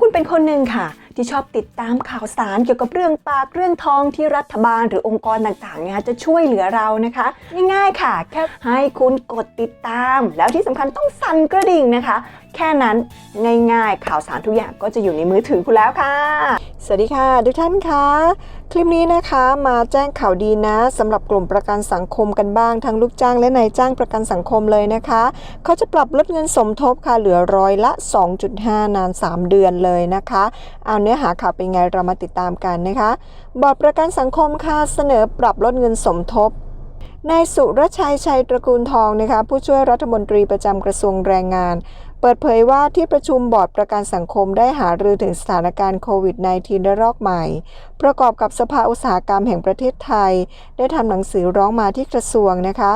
คุณเป็นคนหนึ่งค่ะ ที่ชอบติดตามข่าวสารเกี่ยวกับเรื่องปากเรื่องทองที่รัฐบาลหรือองค์กรต่างๆเนี่ยจะช่วยเหลือเรานะคะ ง่ายๆค่ะ แค่ให้คุณกดติดตาม แล้วที่สำคัญต้องสั่นกระดิ่งนะคะ แค่นั้นง่ายๆ ข่าวสารทุกอย่างก็จะอยู่ในมือถือคุณแล้วค่ะ สวัสดีค่ะ ทุกท่านคะคลิปนี้นะคะมาแจ้งข่าวดีนะสำหรับกลุ่มประกันสังคมกันบ้างทั้งลูกจ้างและนายจ้างประกันสังคมเลยนะคะ เขาจะปรับลดเงินสมทบค่ะเหลือร้อยละ 2.5 นาน 3 เดือนเลยนะคะเอาเนื้อหาข่าวเป็นไงเรามาติดตามกันนะคะบอร์ดประกันสังคมค่ะเสนอปรับลดเงินสมทบนายสุรชัยชัยตระกูลทองนะคะผู้ช่วยรัฐมนตรีประจำกระทรวงแรงงาน เปิดเผยว่าที่ประชุมบอร์ดประกันสังคมได้หารือถึงสถานการณ์โควิด -19 ระลอกใหม่ ประกอบกับสภาอุตสาหกรรมแห่งประเทศไทย ได้ทำหนังสือร้องมาที่กระทรวงนะคะ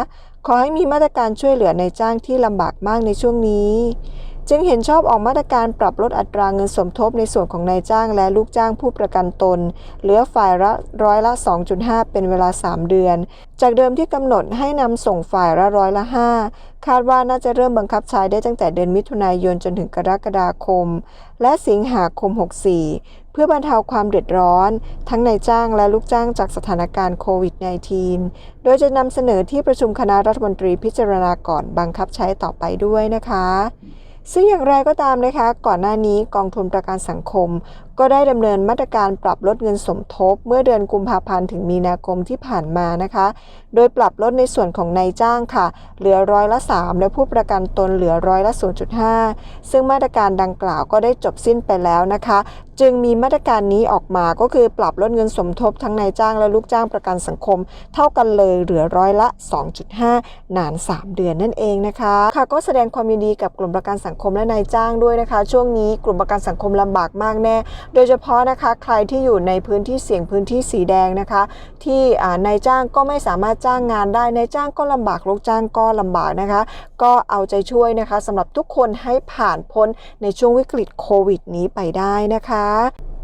ขอให้มีมาตรการช่วยเหลือในจ้างที่ลำบากมากในช่วงนี้ จึงเห็นชอบออกมาตรการปรับลดอัตราเงินสมทบในส่วนของนายจ้างและลูกจ้างผู้ประกันตน เหลือฝ่ายละร้อยละ 2.5 เป็นเวลา 3 เดือน จากเดิมที่กำหนดให้นำส่งฝ่ายละร้อยละ 5 คาดว่าน่าจะเริ่มบังคับใช้ได้ตั้งแต่เดือนมิถุนายนจนถึงกรกฎาคม และสิงหาคม 64 เพื่อบรรเทาความเดือดร้อน ทั้งนายจ้างและลูกจ้างจากสถานการณ์โควิด -19 โดยจะนำเสนอที่ประชุมคณะรัฐมนตรีพิจารณาก่อนบังคับใช้ต่อไปด้วยนะคะ ซึ่งอย่างไรก็ตามนะคะ ก่อนหน้านี้กองทุนประกันสังคม ก็ได้ดำเนินมาตรการปรับลดเงินสมทบ เมื่อเดือนกุมภาพันธ์ถึงมีนาคมที่ผ่านมานะคะ โดยปรับลดในส่วนของนายจ้างค่ะ เหลือร้อยละ 3 และผู้ประกันตนเหลือร้อยละ 0.5 ซึ่งมาตรการดังกล่าวก็ได้จบสิ้นไปแล้วนะคะ จึงมีมาตรการนี้ออกมาก็คือปรับลดเงินสมทบทั้งนายจ้างและลูกจ้างประกันสังคม เท่ากันเลยเหลือร้อยละ 2.5 นาน 3 เดือนนั่นเองนะคะค่ะก็แสดงความยินดีกับกลุ่มประกันสังคมและนายจ้างด้วยนะคะ ช่วงนี้กลุ่มประกันสังคมลำบากมากแน่โดยเฉพาะนะคะใครที่อยู่ในพื้นที่เสี่ยงพื้นที่สีแดงนะคะ ที่นายจ้างก็ไม่สามารถจ้างงานได้นายจ้างก็ลำบากลูกจ้างก็ลำบากนะคะ ก็เอาใจช่วยนะคะสำหรับทุกคนให้ผ่านพ้นในช่วงวิกฤตโควิด นี้ไปได้นะคะ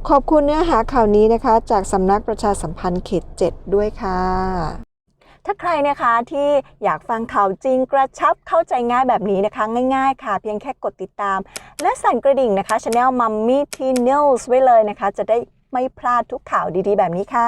ขอบคุณเนื้อหาข่าวนี้นะคะ จากสำนักประชาสัมพันธ์เขต 7 ด้วยค่ะ ถ้าใครนะคะที่อยากฟังข่าวจริงกระชับเข้าใจง่ายแบบนี้นะคะ ง่ายๆ ค่ะ เพียงแค่กดติดตาม และสั่นกระดิ่งนะคะช anel Mummy T News ไว้เลยนะคะ จะได้ไม่พลาดทุกข่าวดีๆ แบบนี้ค่ะ